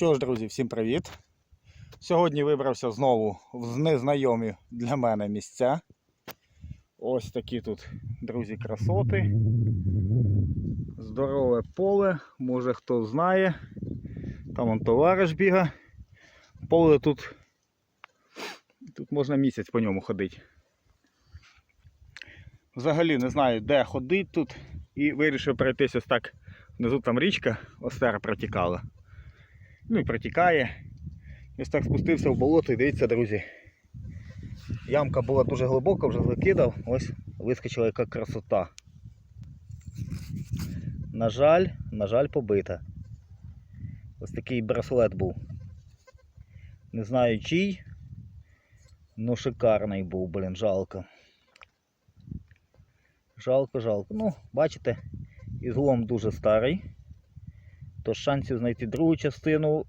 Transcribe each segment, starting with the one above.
Що ж, друзі, всім привіт! Сьогодні вибрався знову в незнайомі для мене місця. Ось такі тут, друзі, красоти. Здорове поле, може хто знає. Там он товариш біга. Поле тут. Тут можна місяць по ньому ходити. Взагалі не знаю, де ходити тут. І вирішив пройтись ось так. Внизу там річка, Остера протікала. Ну і протікає. Ось так спустився в болото і дивіться, друзі. Ямка була дуже глибока, вже закидав. Ось вискочила яка красота. На жаль, на жаль, побита. Ось такий браслет був. Не знаю чий. Ну шикарний був, блін, жалко. Жалко, жалко. Ну, бачите, ізлом дуже старий. То шансів знайти другу частину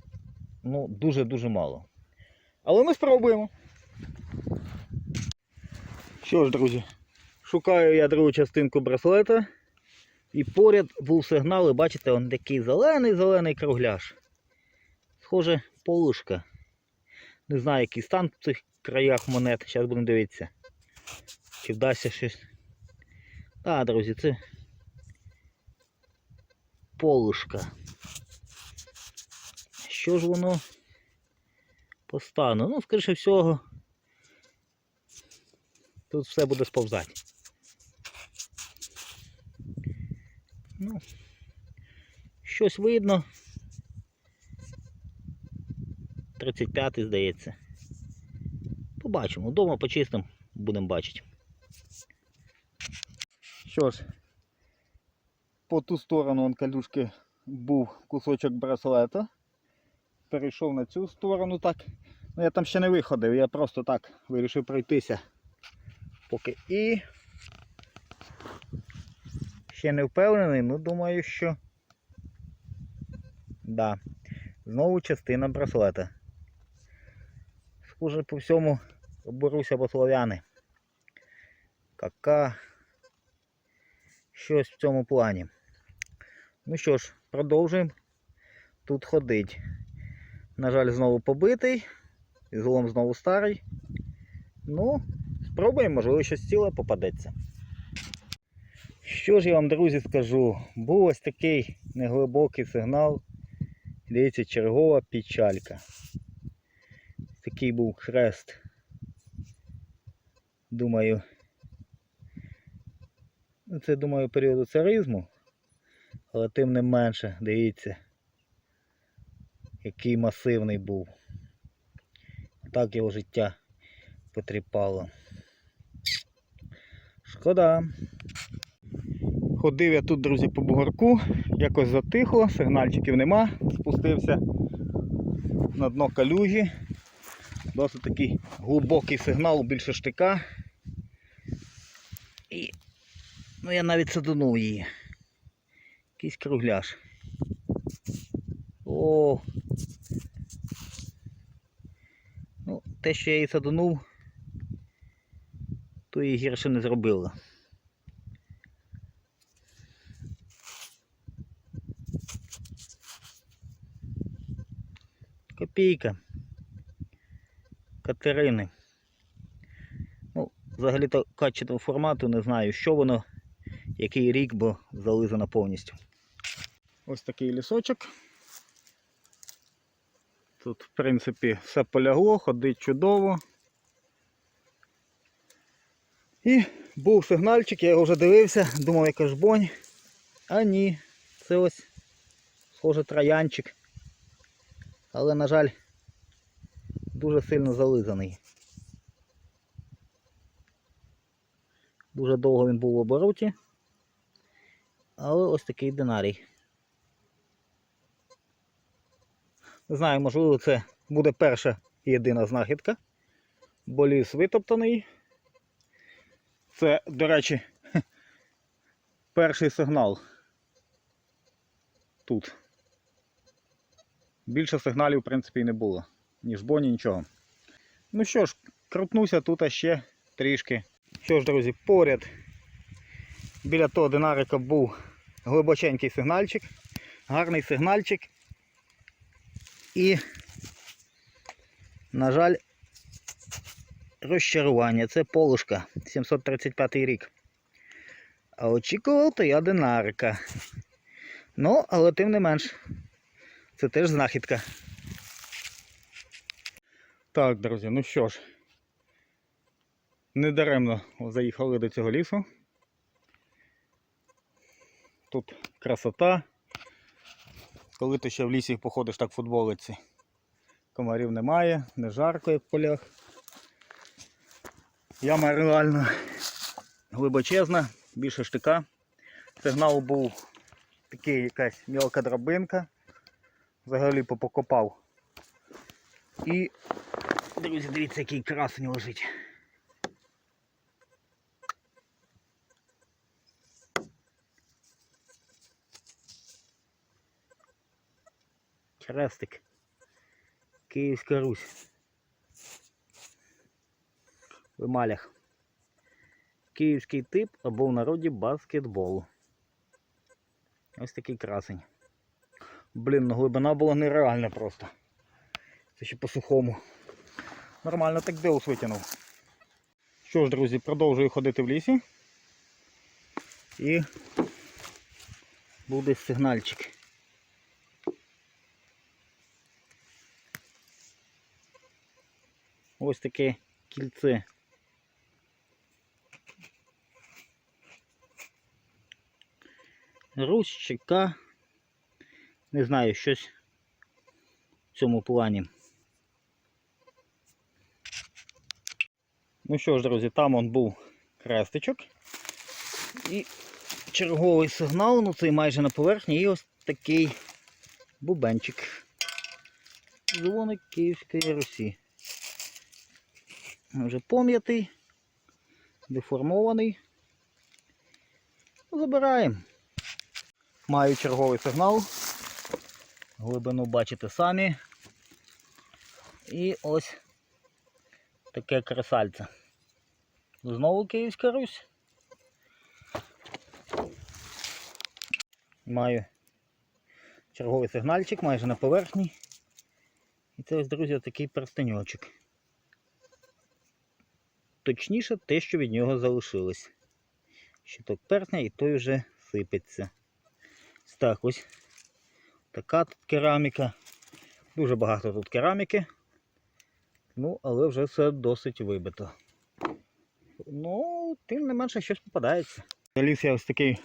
ну, дуже-дуже мало. Але ми спробуємо. Що ж, друзі, шукаю я другу частинку браслета. І поряд був сигнал, і бачите, он такий зелений-зелений кругляш. Схоже, полушка. Не знаю, який стан в цих краях монет. Зараз будемо дивитися. Чи вдасться щось. Так, друзі, це полушка. Що ж воно по стану? Ну, скоріше всього, тут все буде сповзати. Ну, щось видно. 35-й, здається. Побачимо. Вдома почистимо, будемо бачити. Що ж, по ту сторону он калюшки був кусочок браслета. Перейшов на цю сторону так. Ну я там ще не виходив, я просто так вирішив пройтися. Поки і ще не впевнений, ну думаю, що да. Знову частина браслета. Схоже по всьому оберуся або слов'яни. Кака. Щось в цьому плані. Ну що ж, продовжуємо тут ходить. На жаль, знову побитий, злом знову старий. Ну, спробуємо, можливо, щось ціле попадеться. Що ж я вам, друзі, скажу? Був ось такий неглибокий сигнал. Дивіться, чергова печалька. Такий був хрест. Думаю, це, думаю, періоду царизму. Але тим не менше, дивіться, який масивний був. Так його життя потріпало. Шкода. Ходив я тут, друзі, по бугорку, якось затихло, сигнальчиків нема, спустився на дно калюжі. Досить такий глибокий сигнал, більше штика. І ну, я навіть садунув її. Якийсь кругляш. О! Ну, те, що я її садунув, то її гірше не зробило. Копійка. Катерини. Ну, взагалі-то качество формату не знаю, що воно, який рік, бо зализано повністю. Ось такий лісочок. Тут, в принципі, все полягло, ходить чудово. І був сигнальчик, я його вже дивився, думав, яка ж бонь. А ні, це ось схоже троянчик. Але, на жаль, дуже сильно зализаний. Дуже довго він був в обороті. Але ось такий динарій. Не знаю, можливо, це буде перша і єдина знахідка. Бо ліс витоптаний. Це, до речі, перший сигнал тут. Більше сигналів, в принципі, і не було. Ні жбоні, нічого. Ну що ж, крутнуся тут ще трішки. Що ж, друзі, поряд біля того динарика був глибоченький сигнальчик. Гарний сигнальчик. І, на жаль, розчарування. Це полушка 735 рік. А очікував то я динарика. Ну, але тим не менш, це теж знахідка. Так, друзі, ну що ж, недаремно заїхали до цього лісу. Тут красота. Коли ти ще в лісі походиш так в футболиці, комарів немає, не жарко, як в полях. Яма реально глибочезна, більше штика. Сигнал був такий якась мілка драбинка. Взагалі попокопав. І, друзі, дивіться, який красень лежить. Хрестик. Київська Русь. В емалях. Київський тип або в народі баскетболу. Ось такий красень. Блін, ну глибина була нереальна просто. Це ще по-сухому. Нормально так деус витягнув. Що ж, друзі, продовжую ходити в лісі. І буде сигнальчик. Ось таке кільце. Рущика. Не знаю, щось в цьому плані. Ну що ж, друзі, там он був крестичок. І черговий сигнал, ну цей майже на поверхні, і ось такий бубенчик. Дзвоник Київської Русі. Вже пом'ятий, деформований. Забираємо. Маю черговий сигнал. Глибину бачите самі. І ось таке кресальце. Знову Київська Русь. Маю черговий сигнальчик майже на поверхні. І це ось, друзі, такий перстеньочок. Точніше те, що від нього залишилось. Щиток перстня і той вже сипеться. Так ось. Така тут кераміка. Дуже багато тут кераміки. Ну, але вже все досить вибито. Ну, тим не менше щось попадається. Заліз я ось такий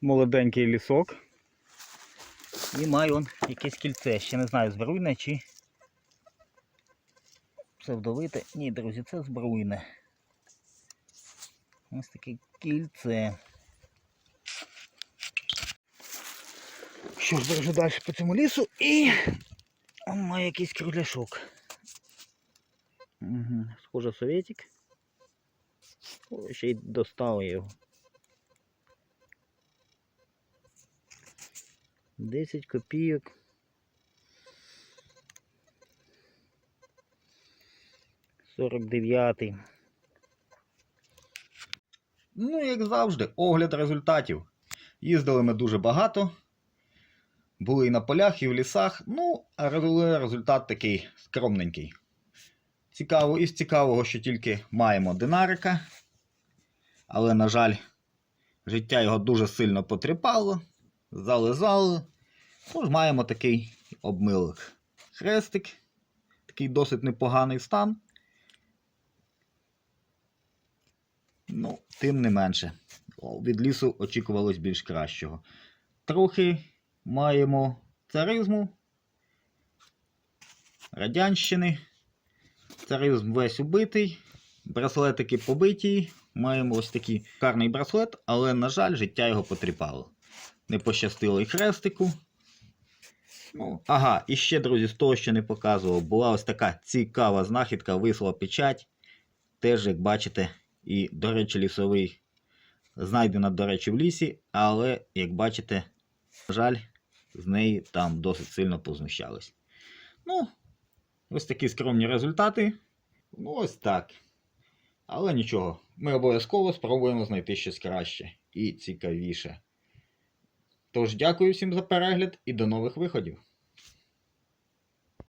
молоденький лісок. І маю он якесь кільце. Ще не знаю, збруйне чи псевдовите. Ні, друзі, це збруйне. Ось таке кільце. Що ж, держу далі по цьому лісу і он має якийсь кругляшок. Угу. Схоже советик. О, ще й достав його. 10 копійок. Сорок дев'ятий. Ну, як завжди, огляд результатів. Їздили ми дуже багато. Були і на полях, і в лісах. Ну, а результат такий скромненький. Цікаво, із цікавого, що тільки маємо динарика. Але, на жаль, життя його дуже сильно потріпало, зализало. Тож маємо такий обмилок. Хрестик, такий досить непоганий стан. Ну, тим не менше. Від лісу очікувалось більш кращого. Трохи маємо царизму, радянщини. Царизм весь убитий, браслетики побиті. Маємо ось такий карний браслет, але, на жаль, життя його потріпало. Не пощастило і хрестику. Ну, ага, і ще, друзі, з того, що не показував, була ось така цікава знахідка, висла печать. Теж, як бачите, і, до речі, лісовий знайдена, до речі, в лісі, але, як бачите, на жаль, з неї там досить сильно познущались. Ну, ось такі скромні результати. Ну, ось так. Але нічого, ми обов'язково спробуємо знайти щось краще і цікавіше. Тож, дякую всім за перегляд і до нових виходів.